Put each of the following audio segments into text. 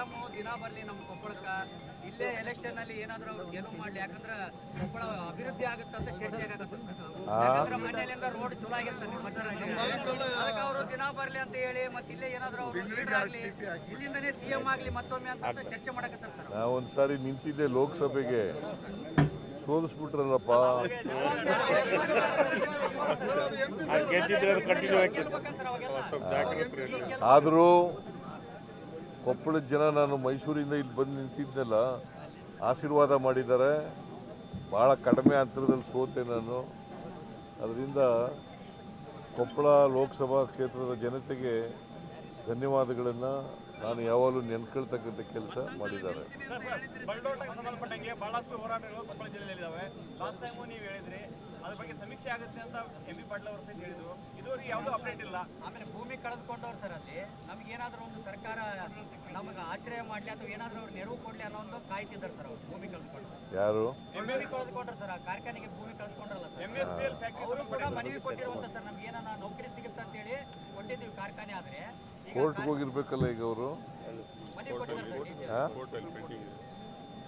CM ದಿನ ಬರಲಿ ನಮ್ಮ ಕೊಪ್ಪಳಕ್ಕೆ. ಇಲ್ಲೇ ಎಲೆಕ್ಷನ್ ಅಲ್ಲಿ ಏನಾದ್ರೂ ಅವ್ರು ಗೆಲುವು ಮಾಡಲಿ ಯಾಕಂದ್ರೆ ಕೊಪ್ಪಳ ಅಭಿವೃದ್ಧಿ ಆಗುತ್ತೆ ಅಂತ ಚರ್ಚೆ ಆಗತ್ತೆ ಸರ್ ಯಾಕಂದ್ರ ಮನೆಯಲ್ಲಿಂದ ರೋಡ್ ಚಲೋ ಆಗಿದೆ ಸರ್ ನಿಮ್ಮ ಅದಕ್ಕೆ ಅವರು ದಿನ ಬರಲಿ ಅಂತ ಹೇಳಿ ಮತ್ತೆ ಇಲ್ಲೇ ಏನಾದ್ರೂ ಅವರು ಲೀಡರ್ ಆಗ್ಲಿ ಇಲ್ಲಿಂದನೇ ಸಿಎಂ ಆಗಲಿ ಮತ್ತೊಮ್ಮೆ ಅಂತ ಚರ್ಚೆ ಮಾಡಕತ್ತಾರ ಸರ್ ಒಂದು ಒಂದ್ಸಾರಿ ನಿಂತಿದ್ದೆ ಲೋಕಸಭೆಗೆ. ಸೋಲಿಸ್ಬಿಟ್ರಲ್ಲಪ್ಪ. ಆದರೂ ಕೊಪ್ಪಳದ ಜನ ನಾನು ಮೈಸೂರಿಂದ ಇಲ್ಲಿ ಬಂದು ನಿಂತಿದ್ದೆಲ್ಲ ಆಶೀರ್ವಾದ ಮಾಡಿದ್ದಾರೆ. ಭಾಳ ಕಡಿಮೆ ಅಂತರದಲ್ಲಿ ಸೋತೆ ನಾನು. ಅದರಿಂದ ಕೊಪ್ಪಳ ಲೋಕಸಭಾ ಕ್ಷೇತ್ರದ ಜನತೆಗೆ ಧನ್ಯವಾದಗಳನ್ನು ನಾನು ಯಾವಾಗಲೂ ನೆನ್ಕೊಳ್ತಕ್ಕಂಥ ಕೆಲಸ ಮಾಡಿದ್ದಾರೆ. ಬಹಳಷ್ಟು ಹೋರಾಟಗಳು ಕೊಪ್ಪಳ ಜಿಲ್ಲೆಯಲ್ಲಿದ್ದಾವೆ. ಅದ್ರ ಬಗ್ಗೆ ಸಮೀಕ್ಷೆ ಆಗುತ್ತೆ ಅಂತ ಎಂ ಬಿ ಪಾಟೀಲ್ ಅವರು ಸಹಿತ ಹೇಳಿದ್ರು. ಇದುವರೆಗೆ ಯಾವುದೂ ಅಪ್ಡೇಟ್ ಇಲ್ಲ. ಆಮೇಲೆ ಭೂಮಿ ಕಳೆದುಕೊಂಡವ್ರು ಸರ್ ಅಲ್ಲಿ. ನಮ್ಗೆ ಏನಾದ್ರು ಒಂದು ಸರ್ಕಾರ ನಮಗೆ ಆಶ್ರಯ ಮಾಡ್ಲಿ ಅಥವಾ ಏನಾದ್ರು ಅವ್ರು ನೆರವು ಕೊಡ್ಲಿ ಅನ್ನೋ ಒಂದು ಕಾಯ್ತಿದ್ದಾರೆ ಸರ್ ಅವ್ರು ಭೂಮಿ ಕಳೆದುಕೊಂಡು. ಯಾರು? ಭೂಮಿ ಕಳೆದುಕೊಂಡ್ರು ಸರ್ ಆ ಕಾರ್ಖಾನೆಗೆ ಭೂಮಿ ಕಳೆದುಕೊಂಡ್ರಲ್ಲ sir. M S P L factory ಅವರು ಕೂಡ ಮನವಿ ಕೊಟ್ಟಿರುವಂತ ಸರ್ ನಮ್ಗೆ ಏನಾನ ನೌಕರಿ ಸಿಗುತ್ತೆ ಅಂತ ಹೇಳಿ ಕೊಟ್ಟಿದ್ದೀವಿ ಕಾರ್ಖಾನೆ ಆದ್ರೆ. ಕೋರ್ಟ್ಗೆ ಹೋಗಿರ್ಬೇಕಲ್ಲ ಈಗ ಅವರು.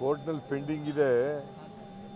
ಕೋರ್ಟ್ನಲ್ಲಿ ಪೆಂಡಿಂಗ್ ಇದೆ.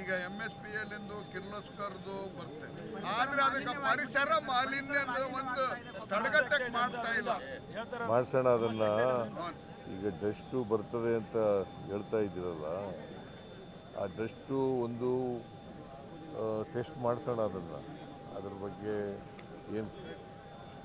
ಈಗ ಎಂ ಎಸ್ ಪಿ ಎಲ್ ಎಂದು ಕಿರ್ಲೋಸ್ಕರ್ದು ಬರುತ್ತೆ. ಆದ್ರೆ ಅದಕ್ಕೆ ಪರಿಸರ ಮಾಲಿನ್ಯದ ಒಂದು ತಡೆಗಟ್ಟಕ್ಕೆ ಮಾಡ್ತಾ ಇಲ್ಲ. ಭಾಷಣ ಅದನ್ನ ಈಗ ಡಸ್ಟು ಬರ್ತದೆ ಅಂತ ಹೇಳ್ತಾ ಇದ್ದೀರಲ್ಲ, ಆ ಡಸ್ಟು ಒಂದು ಟೆಸ್ಟ್ ಮಾಡಿಸೋಣ ಅದನ್ನು. ಅದ್ರ ಬಗ್ಗೆ ಏನು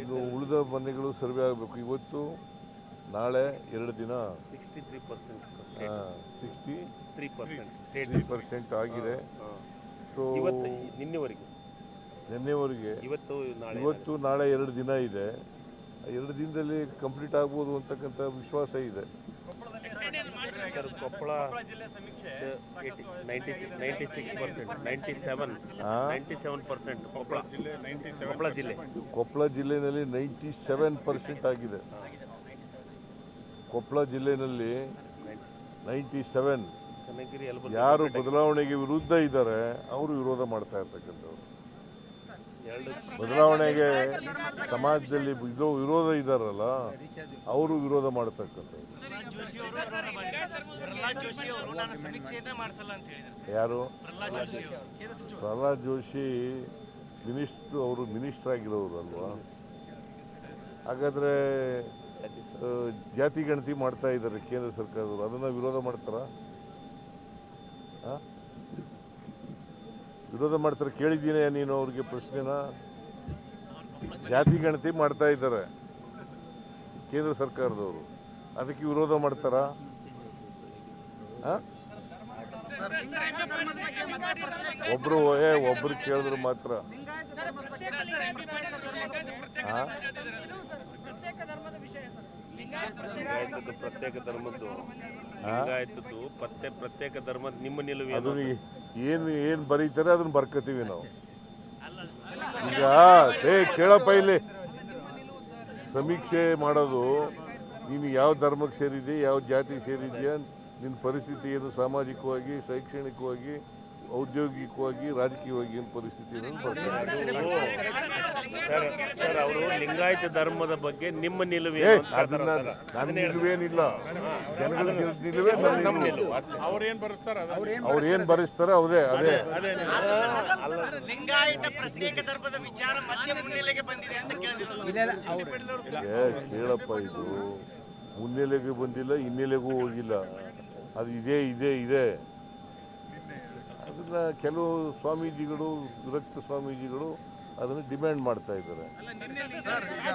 ಇನ್ನು ಉಳಿದ ಮನೆಗಳು ಸರ್ವೆ ಆಗಬೇಕು. ಇವತ್ತು ನಾಳೆ ಎರಡು ದಿನ. Sixty three percent sixty three percent three percent ಆಗಿದೆ. ಸೊ ನಿನ್ನೆವರೆಗೆ? ನಿನ್ನೆವರೆಗೆ. ಇವತ್ತು ಇವತ್ತು ನಾಳೆ ಎರಡು ದಿನ ಇದೆ. ಎರಡು ದಿನದಲ್ಲಿ ಕಂಪ್ಲೀಟ್ ಆಗ್ಬೋದು ಅಂತಕ್ಕಂಥ ವಿಶ್ವಾಸ ಇದೆ. ಸರ್ ಕೊಪ್ಪಳ ಜಿಲ್ಲೆ ninety ninety six percent ninety seven ninety seven percent Koppal Koppal ಜಿಲ್ಲೆ ಕೊಪ್ಪಳ ಜಿಲ್ಲೆಯಲ್ಲಿ ನೈಂಟಿ ಸೆವೆನ್ ಪರ್ಸೆಂಟ್ ಆಗಿದೆ ಕೊಪ್ಪಳ ಜಿಲ್ಲೆಯಲ್ಲಿ ನೈಂಟಿ ಸೆವೆನ್ ಯಾರು ಬದಲಾವಣೆಗೆ ವಿರುದ್ಧ ಇದ್ದಾರೆ ಅವರು ವಿರೋಧ ಮಾಡ್ತಾ ಇರ್ತಕ್ಕಂಥವ್ರು. ಬದಲಾವಣೆಗೆ ಸಮಾಜದಲ್ಲಿ ಇದು ವಿರೋಧ ಇದ್ದಾರಲ್ಲ ಅವರು ವಿರೋಧ ಮಾಡತಕ್ಕಂಥ ಪ್ರಹ್ಲಾದ್ ಅವರು ನಾನು ಸಮೀಕ್ಷೆಯನ್ನೇ ಮಾಡಿಸಲ್ಲ ಅಂತ ಹೇಳಿದ್ರು ಯಾರು? ಪ್ರಹ್ಲಾದ್ ಜೋಶಿ ಅವರು. ಕೇಂದ್ರ ಸಚಿವರು. ಪ್ರಹ್ಲಾದ್ ಜೋಶಿ ಮಿನಿಸ್ಟ್ರು ಅವರು ಮಿನಿಸ್ಟರ್ ಆಗಿರೋರು ಅಲ್ವಾ? ಹಾಗಾದ್ರೆ ಜಾತಿ ಗಣತಿ ಮಾಡ್ತಾ ಇದ್ದಾರೆ ಕೇಂದ್ರ ಸರ್ಕಾರದವರು. ಅದನ್ನು ವಿರೋಧ ಮಾಡ್ತಾರಾ? ಆ? ವಿರೋಧ ಮಾಡ್ತಾರೆ ಕೇಳಿದ್ದೀನಿ ನೀನು ಅವ್ರಿಗೆ ಪ್ರಶ್ನೆನ? ಜಾತಿ ಗಣತಿ ಮಾಡ್ತಾ ಇದ್ದಾರೆ ಕೇಂದ್ರ ಸರ್ಕಾರದವರು. ಅದಕ್ಕೆ ವಿರೋಧ ಮಾಡ್ತಾರಾ? ಒಬ್ರು ಏ ಒಬ್ರು ಕೇಳಿದ್ರು ಮಾತ್ರ. ಆ? ಲಿಂಗಾಯತದ್ದು ಪ್ರತ್ಯೇಕ ಧರ್ಮದ್ದು. ಲಿಂಗಾಯತದ್ದು ಪ್ರತ್ಯೇಕ ಪ್ರತ್ಯೇಕ ಧರ್ಮದ ನಿಮ್ಮ ನಿಲುವು ಅದು ಏನು ಏನು ಬರೀತಾರೆ ಅದನ್ನ ಬರ್ಕೋತೀವಿ ನಾವು. ಈಗ ಸೇ ಕೇಳಪ್ಪ ಇಲ್ಲಿ. ಸಮೀಕ್ಷೆ ಮಾಡೋದು ನೀನು ಯಾವ ಧರ್ಮಕ್ಕೆ ಸೇರಿದೆ ಯಾವ ಜಾತಿ ಸೇರಿದ್ಯಾ ನಿನ್ನ ಪರಿಸ್ಥಿತಿ ಏನು ಸಾಮಾಜಿಕವಾಗಿ ಶೈಕ್ಷಣಿಕವಾಗಿ ಔದ್ಯೋಗಿಕವಾಗಿ ರಾಜಕೀಯವಾಗಿ ಏನು ಪರಿಸ್ಥಿತಿ ಅನ್ನೋದು ಬರ್ತಾರೆ ಸರ್ ಅವರು ಲಿಂಗಾಯತ ಧರ್ಮದ ಬಗ್ಗೆ ನಿಮ್ಮ ನಿಲುವು ಅದನ್ನ. ನನ್ನ ನಿಲುವೇನಿಲ್ಲ ಜನಗಳ ನಿಲುವೇ ನನ್ನ ನಮ್ಮ ನಿಲುವು ನಿಲುವು ಅಷ್ಟೇ. ಅವ್ರು ಏನು ಬರಿಸ್ತಾರೆ ಅವರೇ ಅದೇ ಅದೇ ಲಿಂಗಾಯತ ಪ್ರತ್ಯೇಕ ಧರ್ಮದ ವಿಚಾರ ಮತ್ತೆ ಮುನ್ನೆಲೆಗೆ ಬಂದಿದೆ ಅಂತ ಕೇಳಿದಿರೋದು ಏ ಕೇಳಪ್ಪ ಇದು ಮುನ್ನೆಲೆಗೆ ಬಂದಿಲ್ಲ ಹಿನ್ನೆಲೆಗೂ ಹೋಗಿಲ್ಲ ಅದು ಇದೇ ಇದೇ ಇದೆ ಅದನ್ನ ಕೆಲವು ಸ್ವಾಮೀಜಿಗಳು ವಿರಕ್ತ ಸ್ವಾಮೀಜಿಗಳು ಅದನ್ನು ಡಿಮ್ಯಾಂಡ್ ಮಾಡ್ತಾ ಇದ್ದಾರೆ. ಸರ್ ಈಗ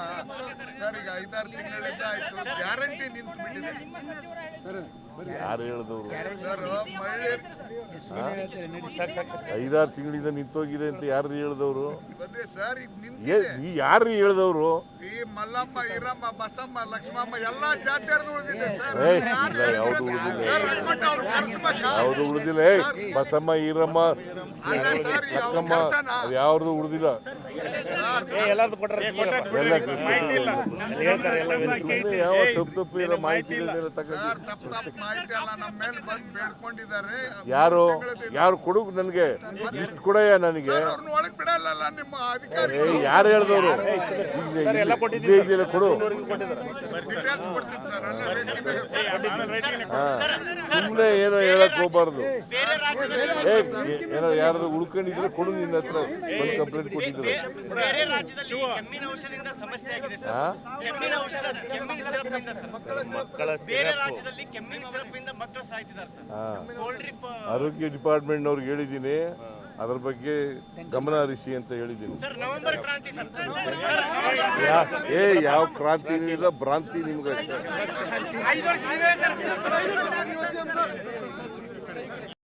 ಸರ್ ಈಗ ಐದಾರು ತಿಂಗಳಿಂದ ಆಯ್ತು. ಗ್ಯಾರಂಟಿ ನಿಂತ್ಬಿಟ್ಟಿದೆ. ಯಾರು ಹೇಳಿದವರು? ಐದಾರು ತಿಂಗಳಿಂದ ನಿಂತೋಗಿದೆ ಅಂತ ಯಾರು ಹೇಳಿದವರು? ಯಾರು ಹೇಳಿದವರು? ಈ ಮಲ್ಲಮ್ಮ ಈರಮ್ಮ ಬಸಮ್ಮ ಲಕ್ಷ್ಮಮ್ಮ ಎಲ್ಲಾ ಜಾತಿಯರ್ದು ಉಳಿದಿದೆ ಸರ್. ಏ, ಯಾವ್ದು ಉಳಿದಿಲ್ಲ. ಯಾವುದು ಉಳಿದಿಲ್ಲ. ಏ ಬಸಮ್ಮ ಈರಮ್ಮ? ಅದು ಯಾವ್ದು ಉಳಿದಿಲ್ಲ? ಯಾವ ತಪ್ಪು ತಪ್ಪು ಇರೋ ಮಾಹಿತಿ ತಗೊಂಡು ಸರ್ ತಪ್ಪು ತಪ್ಪು ಮಾಹಿತಿ ಎಲ್ಲ ನಮ್ಮ ಮೇಲೆ ಬಂದು ಬೇಡ್ಕೊಂಡಿದ್ದಾರೆ. ಯಾರು ಯಾರು ಕೊಡು ನನಗೆ ಇಷ್ಟು ಕೊಡಯ್ಯ ನನಗೆ? ಸರ್ ಅವ್ರನ್ನ ಬಿಡಲ್ಲ ನಿಮ್ಮ ಅಧಿಕಾರಿ ಯಾರು ಹೇಳ್ದವರು? ಕೊಡು. ಸುಮ್ಮನೆ ಏನೋ ಹೇಳಕ್ ಹೋಗ್ಬಾರ್ದು. ಏನೋ ಯಾರು ಉಳ್ಕೊಂಡಿದ್ರೆ ಕೊಡು ನಿನ್ನ ಹತ್ರ ಬಂದು ಕಂಪ್ಲೇಂಟ್ ಕೊಟ್ಟಿದ್ರು. ಬೇರೆ ರಾಜ್ಯದಲ್ಲಿ ಕೆಮ್ಮಿನ ಔಷಧದಿಂದ ಸಮಸ್ಯೆ ಆಗಿದೆ ಸರ್. ಕೆಮ್ಮಿನ ಔಷಧ ಕೆಮ್ಮಿನ ಸಿರಪ್ನಿಂದ ಸರ್. ಮಕ್ಕಳ ಬೇರೆ ರಾಜ್ಯದಲ್ಲಿ ಕೆಮ್ಮಿನ ಸಿರಪ್ನಿಂದ ಡಿಪಾರ್ಟ್ಮೆಂಟ್ ಅವ್ರಿಗೆ ಆರೋಗ್ಯ ಹೇಳಿದ್ದೀನಿ. ಅದ್ರ ಬಗ್ಗೆ ಗಮನ ಹರಿಸಿ ಅಂತ ಹೇಳಿದ್ದೀನಿ. ಸರ್ ನವೆಂಬರ್ ಕ್ರಾಂತಿ ಸರ್. ಯಾ- ಏ ಯಾವ ಕ್ರಾಂತಿನೂ ಇಲ್ಲ ಭ್ರಾಂತಿ ನಿಮ್ಗೆ.